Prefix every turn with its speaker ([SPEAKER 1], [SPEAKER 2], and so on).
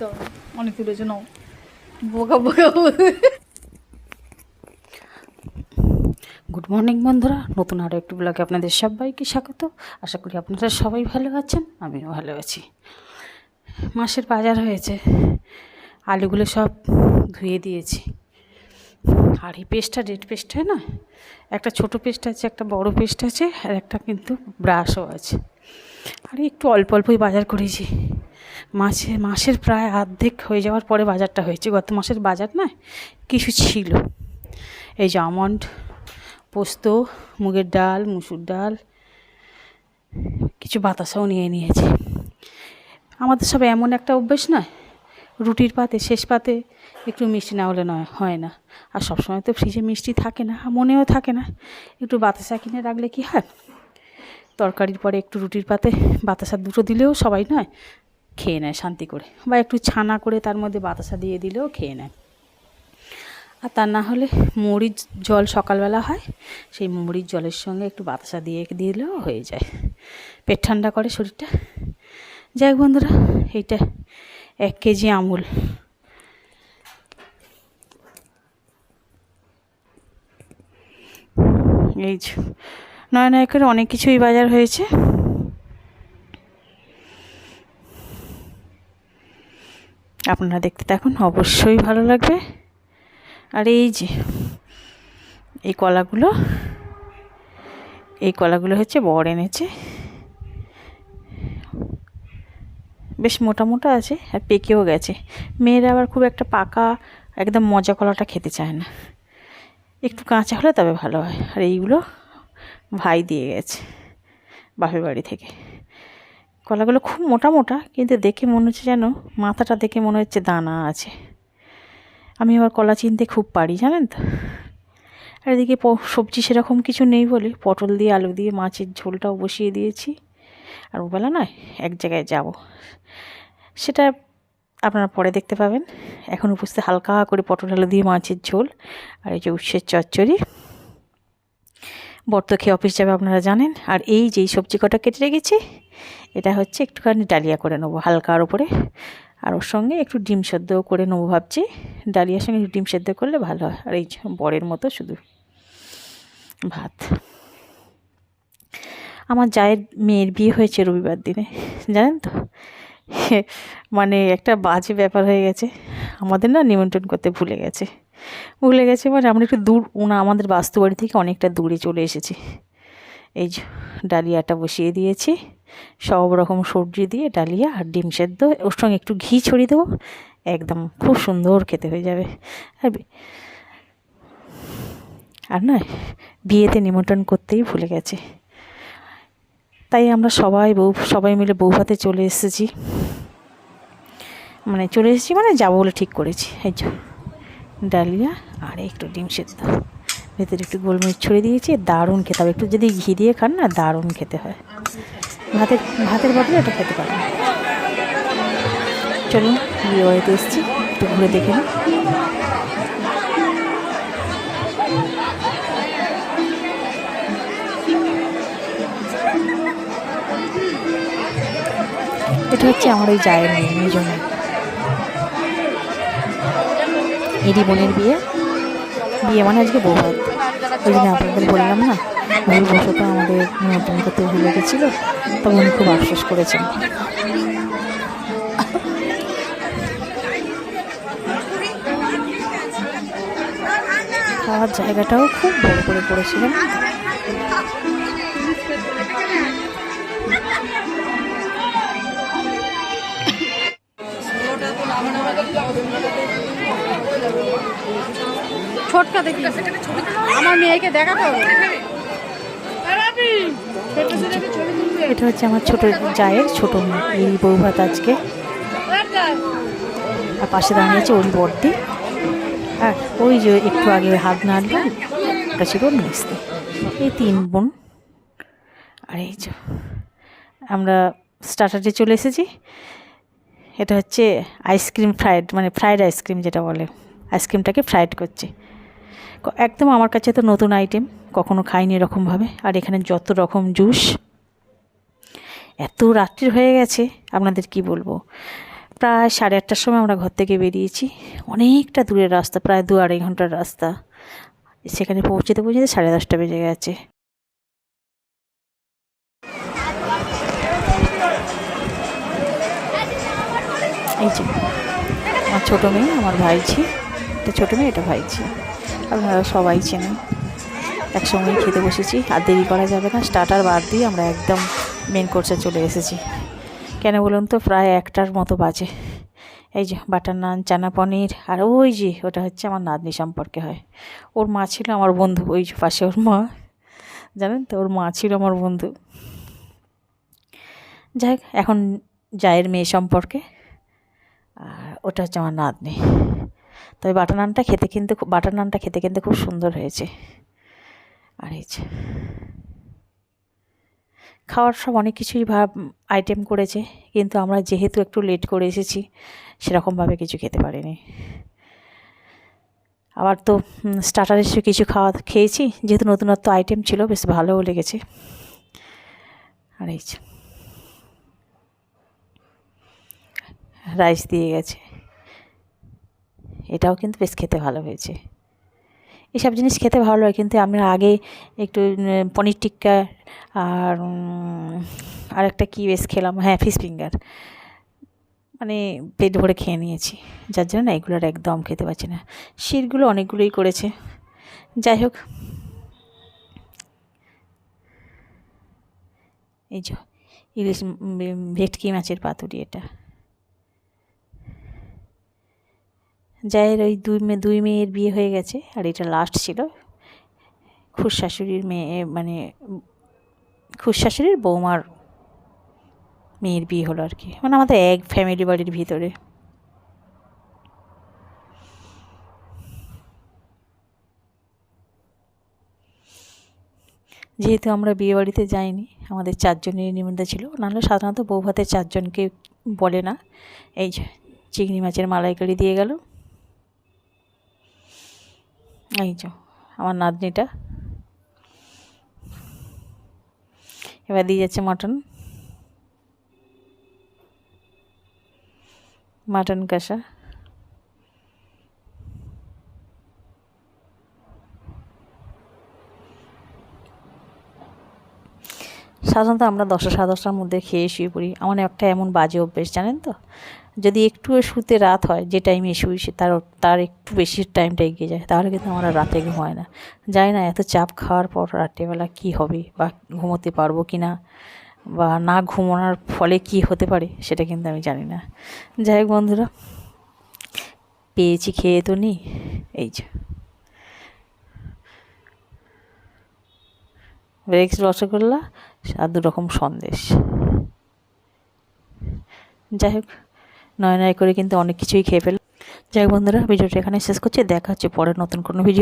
[SPEAKER 1] দাও। অনেক তুলেছে নাও। বোকা বোকা
[SPEAKER 2] গুড মর্নিং বন্ধুরা। নতুন আরও একটি ব্লগে আপনাদের সবাইকে স্বাগত। আশা করি আপনারা সবাই ভালো আছেন আমিও ভালো আছি। মাসের বাজার হয়েছে। আলুগুলো সব ধুয়ে দিয়েছি। আর এই পেস্টটা রেড পেস্ট হয় না? একটা ছোট পেস্ট আছে একটা বড় পেস্ট আছে আর একটা কিন্তু ব্রাশও আছে। আর একটু অল্প অল্পই বাজার করেছি। মাসে মাসের প্রায় অর্ধেক হয়ে যাওয়ার পরে বাজারটা হয়েছে। গত মাসের বাজার না কিছু ছিল। এই যে আমন্ড, পোস্ত, মুগের ডাল, মুসুর ডাল, কিছু বাতাসাও নিয়ে নিয়েছি। আমাদের সব এমন একটা অভ্যেস না, রুটির পাতে, শেষ পাতে একটু মিষ্টি না হলে নয়, হয় না। আর সবসময় তো ফ্রিজে মিষ্টি থাকে না, মনেও থাকে না। একটু বাতাসা কিনে রাখলে কি হয়? তরকারির পরে একটু রুটির পাতে বাতাসা দুটো দিলেও সবাই নয়, খেয়ে নেয় শান্তি করে। বা একটু ছানা করে তার মধ্যে বাতাসা দিয়ে দিলেও খেয়ে নেয়। আর তা না হলে মুড়ির জল সকালবেলা হয়, সেই মুড়ির জলের সঙ্গে একটু বাতাসা দিয়ে দিলেও হয়ে যায়। পেট ঠান্ডা করে শরীরটা। যাই বন্ধুরা, এইটা এক কেজি আমুল। এই যে নয় নয় করে অনেক কিছুই বাজার হয়েছে। আপনারা দেখতে থাকুন, অবশ্যই ভালো লাগবে। আর এই যে, এই কলাগুলো এই কলাগুলো হচ্ছে বড় এনেছে। বেশ মোটা মোটা আছে আর পেকেও গেছে। মেয়েরা আবার খুব একটা পাকা, একদম মজা কলাটা খেতে চায় না। একটু কাঁচা হলে তবে ভালো হয়। আর এইগুলো ভাই দিয়ে গেছে বাপের বাড়ি থেকে। কলাগুলো খুব মোটা মোটা, কিন্তু দেখে মনে হচ্ছে যেন মাথাটা দেখে মনে হচ্ছে দানা আছে। আমি আবার কলা চিনতে খুব পারি, জানেন তো? আর এদিকে সবজি সেরকম কিছু নেই বলে পটল দিয়ে, আলু দিয়ে, মাছের ঝোলটাও বসিয়ে দিয়েছি। আর ওবেলা নয়, এক জায়গায় যাব। সেটা আপনারা পরে দেখতে পাবেন। এখন উপস্থিত হালকা করে পটল, আলু দিয়ে, মাছের ঝোল আর এই যে উচ্ছের চচ্চড়ি। বর্ত খেয়ে অফিস যাবে আপনারা জানেন। আর এই যে এই সবজি কটা কেটে রেখেছি, এটা হচ্ছে একটুখানি ডালিয়া করে নেব হালকার ওপরে আর ওর সঙ্গে একটু ডিম সেদ্ধও করে নেব ভাবছি। ডালিয়ার সঙ্গে ডিম সেদ্ধ করলে ভালো হয়। আর এই বরের মতো শুধু ভাত। আমার জায়ের মেয়ের বিয়ে হয়েছে রবিবার দিনে, জানেন তো? মানে একটা বাজে ব্যাপার হয়ে গেছে। আমাদের না নিমন্ত্রণ করতে ভুলে গেছে। ভুলে গেছে মানে আমরা একটু দূর ওনা আমাদের বাস্তু বাড়ি থেকে অনেকটা দূরে চলে এসেছি। এই ডালিয়াটা বসিয়ে দিয়েছি। সব রকম সবজি দিয়ে ডালিয়া আর ডিম সেদ্ধ। ওর সঙ্গে একটু ঘি ছড়িয়ে দেবো। একদম খুব সুন্দর খেতে হয়ে যাবে। আর আর নয় বিয়েতে নিমন্ত্রণ করতেই ভুলে গেছে। তাই আমরা সবাই বউ, সবাই মিলে বউ ভাতে চলে এসেছি। মানে চলে এসেছি মানে যাব বলে ঠিক করেছি। এই যে। ডালিয়া আর একটু ডিম সেদ্ধ। ভেতরে একটু গোলমরিচ ছড়িয়ে দিয়েছি, দারুণ খেতে হবে। একটু যদি ঘি দিয়ে খান না, দারুণ খেতে হয়। ভাতের ভাতের বদলে এটা খেতে পারেন। চলুন বিয়ে বাড়িতে এসেছি, একটু ঘুরে দেখে নিই। এটা হচ্ছে আমার ওই জায়ের মেয়ে, মেজো এরই বোনের বিয়ে। বিয়ে মানে আজকে বৌভাত ওই জন্য আপনাদের বললাম না ভুল বসত আমাদের নিমন্ত্রণ করতে ভুলে গেছিল তখন উনি খুব আফসোস করেছেন। খাওয়ার জায়গাটাও খুব বড় করে পড়েছিল
[SPEAKER 1] ছোটটা দেখি। আমার মেয়েকে দেখাতে হবে।
[SPEAKER 2] এটা হচ্ছে আমার ছোট জায়ের ছোট এই বৌভাত আজকে। আর পাশে দাঁড়িয়ে আছে ওর বর্দি। আর ওই যে একটু আগে হাত নাড়লাম ওটা ছিল মিস্তি এই তিন বোন। আর এই যে আমরা স্টার্টারে চলে এসেছি। এটা হচ্ছে আইসক্রিম ফ্রাইড মানে ফ্রাইড আইসক্রিম যেটা বলে। আইসক্রিমটাকে ফ্রাইড করছে। একদম আমার কাছে তো নতুন আইটেম কখনো খাইনি এরকমভাবে। আর এখানে যত রকম জুস এত রাত্রির হয়ে গেছে, আপনাদের কি বলব? প্রায় সাড়ে আটটার সময় আমরা ঘর থেকে বেরিয়েছি। অনেকটা দূরের রাস্তা, প্রায় দু আড়াই ঘণ্টার রাস্তা। সেখানে পৌঁছতে পৌঁছতে সাড়ে দশটা বেজে গেছে। এই যে, আমার ছোটো মেয়ে, আমার ভাইঝি। এটা ছোটো মেয়ে, এটা ভাইঝি। আপনারা সবাই চেনেন একসঙ্গেই খেতে বসেছি, আর দেরি করা যাবে না স্টার্টার বাদ দিয়ে আমরা একদম মেন কোর্সে চলে এসেছি। কেন বলুন তো, প্রায় একটার মতো বাজে। এই যে, বাটার নান, চানা পনির, আর ওই যে, ওটা হচ্ছে আমার নাতনি সম্পর্কে হয়। ওর মা ছিল আমার বন্ধু, ওই যে পাশে ওর মা। জানেন তো, ওর মা ছিল আমার বন্ধু। যাই এখন জায়ের মেয়ে সম্পর্কে, আর ওটা হচ্ছে আমার নাতনি। তবে বাটার নানটা খেতে কিন্তু বাটার নানটা খেতে কিন্তু খুব সুন্দর হয়েছে। আর এই যে, খাওয়ার সব অনেক কিছুই ভাব, আইটেম করেছে, কিন্তু আমরা যেহেতু একটু লেট করে এসেছি, সেরকমভাবে কিছু খেতে পারিনি। আবার তো স্টার্টার এসে কিছু খাওয়া খেয়েছি, যেহেতু নতুনত্ব আইটেম ছিল, বেশ ভালোও লেগেছে। আর এই রাইস দিয়ে গেছে। এটাও কিন্তু বেশ খেতে ভালো হয়েছে। এসব জিনিস খেতে ভালো লাগে, কিন্তু আমরা আগে একটু পনির টিক্কা আর আর একটা কী বেশ খেলাম হ্যাঁ ফিশ ফিঙ্গার। মানে পেট ভরে খেয়ে নিয়েছি, যার জন্য না এগুলো একদম খেতে পারছি না। শিরগুলো অনেকগুলোই করেছে। যাই হোক। এই যে, ইলিশ ভেটকি মাছের পাতুরি এটা। যায়ের ওই দুই মেয়ে দুই মেয়ের বিয়ে হয়ে গেছে, আর এটা লাস্ট ছিল। খুশ শাশুড়ির মেয়ে মানে খুশ শাশুড়ির বৌমার মেয়ের বিয়ে হলো আর কি। মানে আমাদের এক ফ্যামিলি বাড়ির ভিতরে। যেহেতু আমরা বিয়ে বাড়িতে যাইনি, আমাদের চারজনের নিমন্ত্রণ ছিল। নাহলে সাধারণত বউ ভাতে চারজনকে বলে না। এই চিংড়ি মাছের মালাইকারি দিয়ে গেল। এই যে, আমার নাতনিটা। এবার দিয়ে যাচ্ছে মাটন। মাটন কষা। সাধারণত আমরা দশটা সাড়ে দশটার মধ্যে খেয়ে শুয়ে পড়ি। আমার একটা এমন বাজে অভ্যেস, জানেন তো? যদি একটু শুতে রাত হয়, যে টাইমে শুই, সে তার তার একটু বেশি টাইমটা এগিয়ে যায়। তাহলে কিন্তু আমার রাতে ঘুম হয় না। জানি না, এত চাপ খাওয়ার পর রাত্রেবেলা কী হবে বা ঘুমোতে পারব কি না? বা না ঘুমানোর ফলে কি হতে পারে, সেটা কিন্তু আমি জানি না। যাই হোক বন্ধুরা, পেয়েছি, খেয়ে তো নিই এই যে। ব্রেক্স রসগোল্লা আর দু রকম সন্দেশ। যাই হোক। নয় নয় করে কিন্তু অনেক কিছুই খেয়ে ফেল যাই বন্ধুরা, ভিডিওটা এখানে শেষ করছি। দেখা হচ্ছে পরে নতুন কোনো ভিডিও